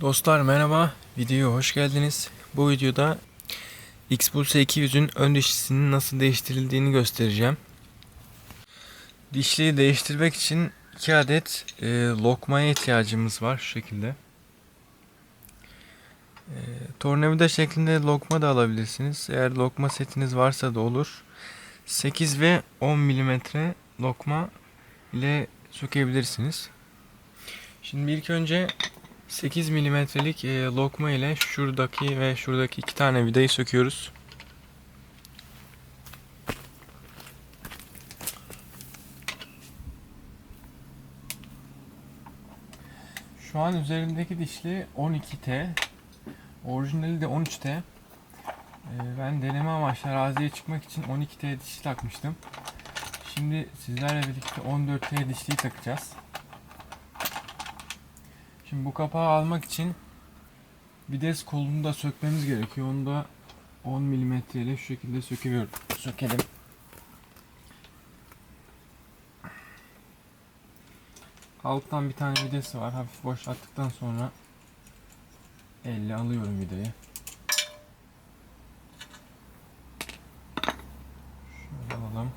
Dostlar merhaba, videoya hoş geldiniz. Bu videoda Xpulse 200'ün ön dişlisinin nasıl değiştirildiğini göstereceğim. Dişliyi değiştirmek için 2 adet e, lokmaya ihtiyacımız var şu şekilde. E, tornavida şeklinde lokma da alabilirsiniz. Eğer lokma setiniz varsa da olur. 8 ve 10 milimetre lokma ile sökebilirsiniz. Şimdi ilk önce 8 milimetrelik e, lokma ile şuradaki ve şuradaki iki tane vidayı söküyoruz. Şu an üzerindeki dişli 12T. Orijinali de 13T. E, ben deneme amaçlı araziye çıkmak için 12T dişli takmıştım. Şimdi sizlerle birlikte 14T dişliyi takacağız. Şimdi bu kapağı almak için vites kolunu da sökmemiz gerekiyor. Onu da 10 mm ile şu şekilde söküyorum. Sökelim. Alttan bir tane videsi var. Hafif boşalttıktan sonra elle alıyorum vidayı. Şöyle alalım.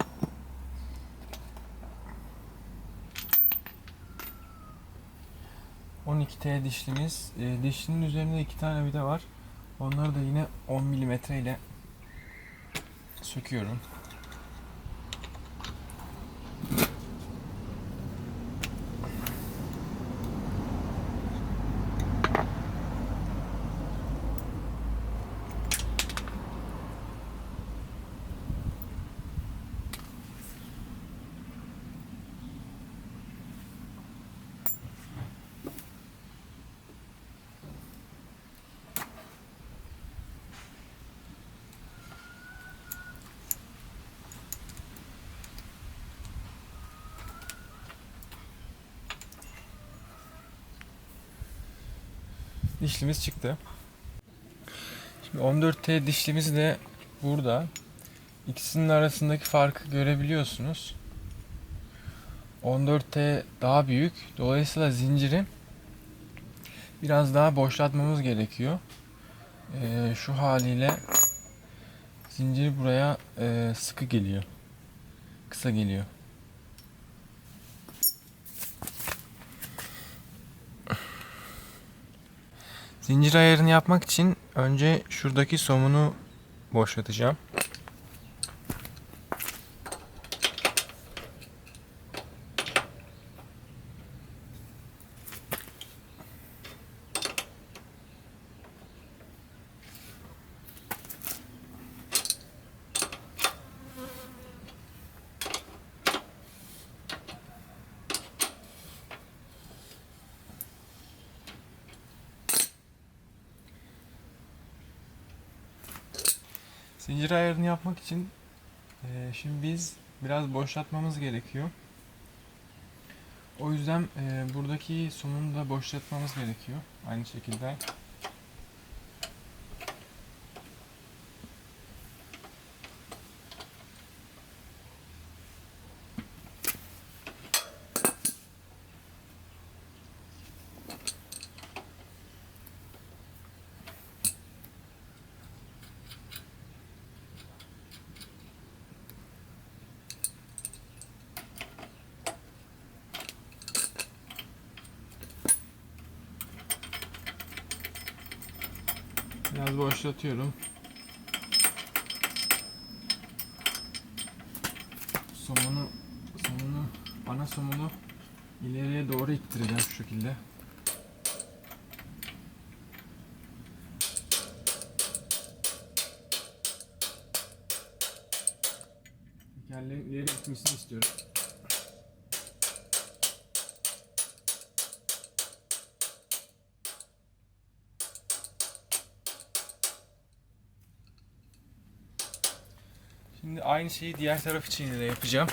...12 T dişlimiz. E, dişlinin üzerinde iki tane vida var. Onları da yine 10 mm ile söküyorum. Dişlimiz çıktı. Şimdi 14T dişlimiz de burada. İkisinin arasındaki farkı görebiliyorsunuz. 14T daha büyük. Dolayısıyla zinciri biraz daha boşaltmamız gerekiyor. Ee, şu haliyle zincir buraya e, sıkı geliyor. Kısa geliyor. Zincir ayarını yapmak için önce şuradaki somunu boşaltacağım. Zincir ayarını yapmak için eee, şimdi biz biraz boşaltmamız gerekiyor. O yüzden eee, buradaki somunu da boşaltmamız gerekiyor. Aynı şekilde. Biraz boşaltıyorum. Somunu, somunu, ana somunu ileriye doğru ittireceğim şu şekilde. Tekerleğin ileri gitmesini istiyorum. Şimdi aynı şeyi diğer taraf için de yapacağım.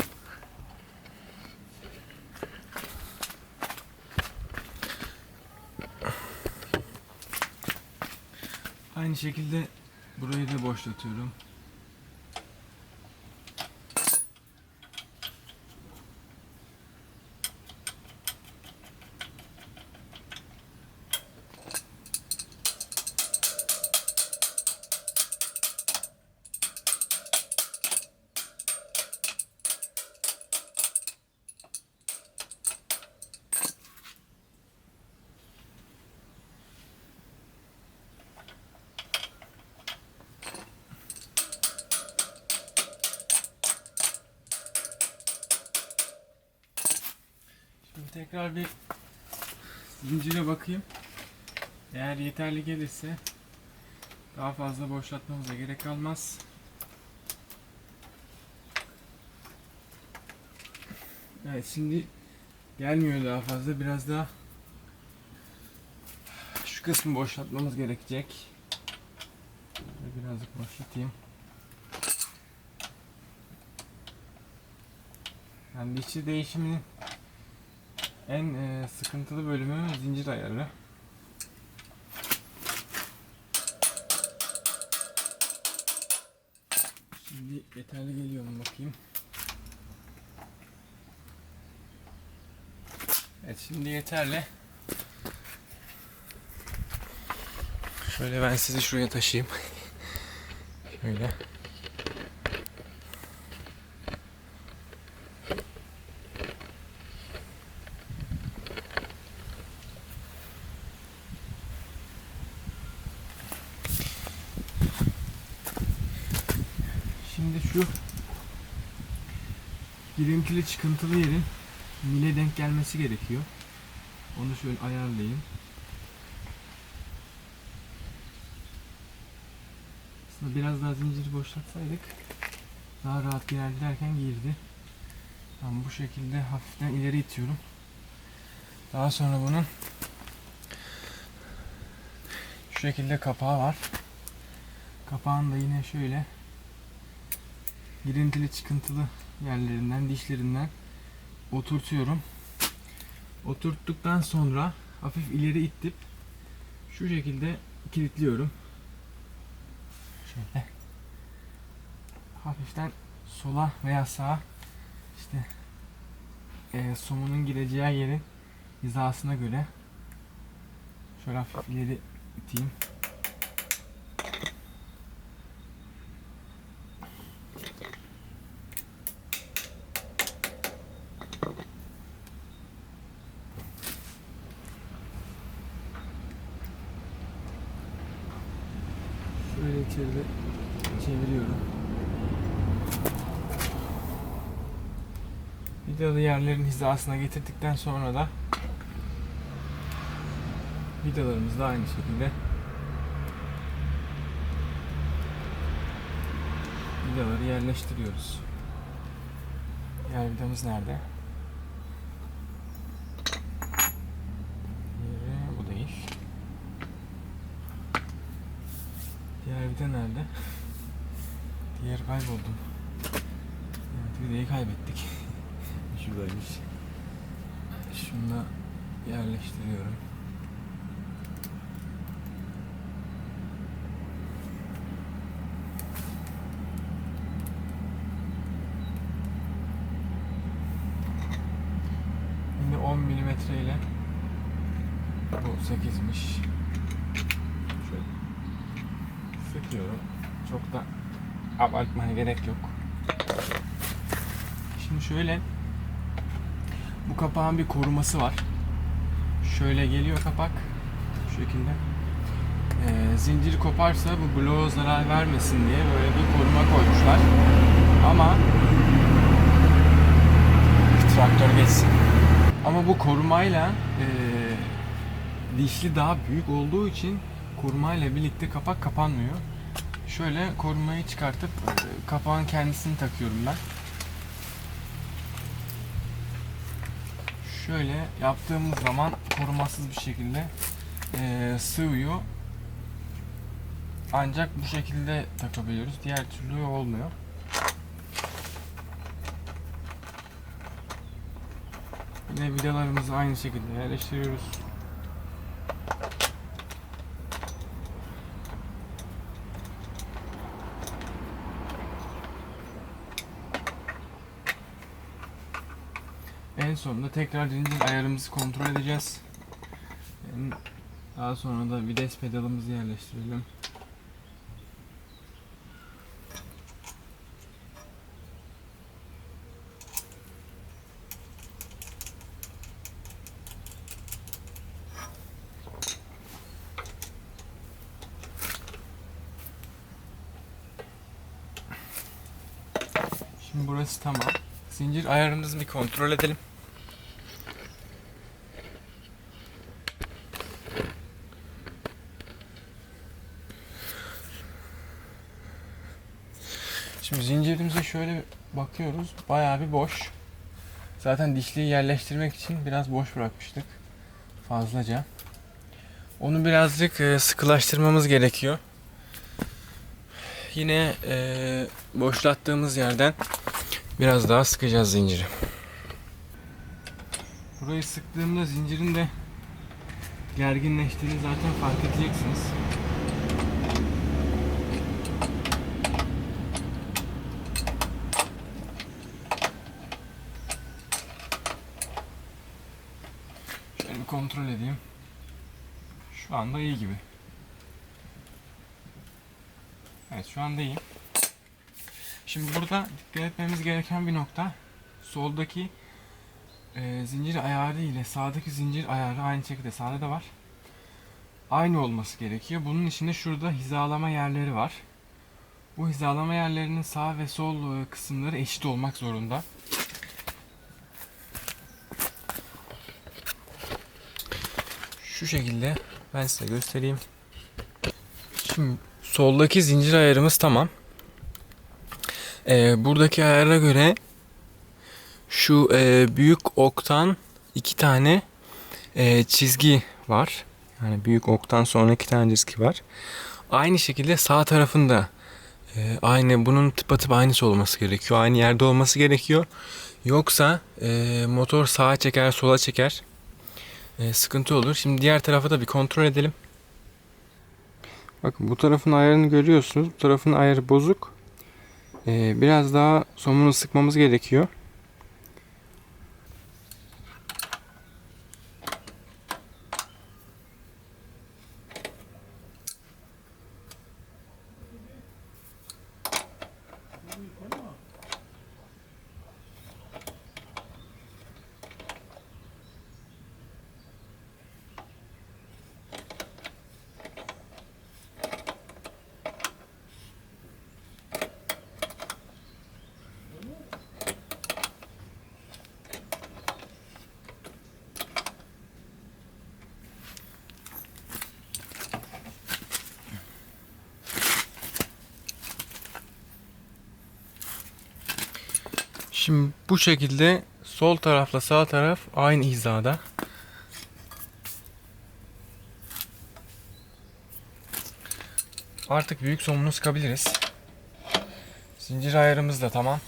Aynı şekilde burayı da boşlatıyorum. Tekrar bir zincire bakayım. Eğer yeterli gelirse daha fazla boşaltmamıza gerek kalmaz. Evet şimdi gelmiyor daha fazla. Biraz daha şu kısmı boşaltmamız gerekecek. Şöyle Birazcık boşaltayım. Yani dişli değişiminin en e, sıkıntılı bölümü zincir ayarı. Şimdi yeterli geliyor mu bakayım. Evet şimdi yeterli. Şöyle ben sizi şuraya taşıyayım. Şöyle. Şimdi şu girintili çıkıntılı yerin mile denk gelmesi gerekiyor. Onu şöyle ayarlayayım. Aslında biraz daha zinciri boşaltsaydık daha rahat ilerlerken girdi. Tamam bu şekilde hafiften ileri itiyorum. Daha sonra bunun şu şekilde kapağı var. Kapağını da yine şöyle girintili çıkıntılı yerlerinden, dişlerinden oturtuyorum. Oturttuktan sonra hafif ileri ittip şu şekilde kilitliyorum. Şöyle hafiften sola veya sağa işte e, somunun gireceği yerin hizasına göre şöyle hafif ileri iteyim. Vidalı yerlerin hizasına getirdikten sonra da vidalarımızı da aynı şekilde vidaları yerleştiriyoruz. Diğer vidamız nerede? Diğeri bu değil. Diğer vida nerede? Diğer kayboldum. Evet vidayı kaybettik. Şuradaymış. Şunu da yerleştiriyorum. Şimdi 10 milimetre ile bu 8'miş. Şöyle sıkıyorum. Çok da abartmaya gerek yok. Şimdi şöyle bu kapağın bir koruması var. Şöyle geliyor kapak. Şu şekilde. Ee, zincir koparsa bu bloğa zarar vermesin diye böyle bir koruma koymuşlar. Ama traktör geçsin. Ama bu korumayla e, dişli daha büyük olduğu için korumayla birlikte kapak kapanmıyor. Şöyle korumayı çıkartıp e, kapağın kendisini takıyorum ben. Şöyle yaptığımız zaman korumasız bir şekilde e, sığıyor. Ancak bu şekilde takabiliyoruz. Diğer türlü olmuyor. Yine vidalarımızı aynı şekilde yerleştiriyoruz. Sonunda tekrar zincir ayarımızı kontrol edeceğiz. Daha sonra da vites pedalımızı yerleştirelim. Şimdi burası tamam. Zincir ayarımızı bir kontrol edelim. Şimdi zincirimize şöyle bakıyoruz. Bayağı bir boş. Zaten dişliyi yerleştirmek için biraz boş bırakmıştık. Fazlaca. Onu birazcık e, sıkılaştırmamız gerekiyor. Yine e, boşlattığımız yerden biraz daha sıkacağız zinciri. Burayı sıktığımda zincirin de gerginleştiğini zaten fark edeceksiniz. Kontrol edeyim. Şu anda iyi gibi. Evet şu anda iyi. Şimdi burada dikkat etmemiz gereken bir nokta soldaki e, zincir ayarı ile sağdaki zincir ayarı aynı şekilde sağda da var. Aynı olması gerekiyor. Bunun için de şurada hizalama yerleri var. Bu hizalama yerlerinin sağ ve sol e, kısımları eşit olmak zorunda. Şu şekilde ben size göstereyim. Şimdi soldaki zincir ayarımız tamam. Ee, buradaki ayara göre şu e, büyük oktan iki tane e, çizgi var. Yani büyük oktan sonra iki tane çizgi var. Aynı şekilde sağ tarafında e, aynı bunun tıpatıp aynısı olması gerekiyor. Aynı yerde olması gerekiyor. Yoksa e, motor sağa çeker sola çeker. E, sıkıntı olur. Şimdi diğer tarafa da bir kontrol edelim. Bakın bu tarafın ayarını görüyorsunuz. Bu tarafın ayarı bozuk. E, biraz daha somunu sıkmamız gerekiyor. Şimdi bu şekilde sol tarafla sağ taraf aynı hizada. Artık büyük somunu sıkabiliriz. Zincir ayarımız da tamam.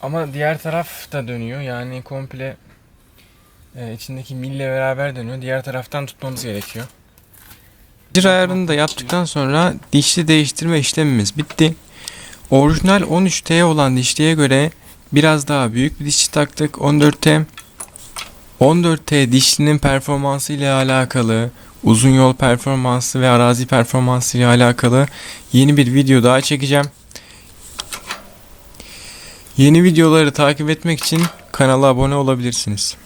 Ama diğer taraf da dönüyor. Yani komple e, içindeki mille beraber dönüyor. Diğer taraftan tutmamız gerekiyor. Zincir ayarını da yaptıktan sonra dişli değiştirme işlemimiz bitti. Orijinal 13T olan dişliye göre biraz daha büyük bir dişli taktık 14T. 14T dişlinin performansı ile alakalı, uzun yol performansı ve arazi performansı ile alakalı yeni bir video daha çekeceğim. Yeni videoları takip etmek için kanala abone olabilirsiniz.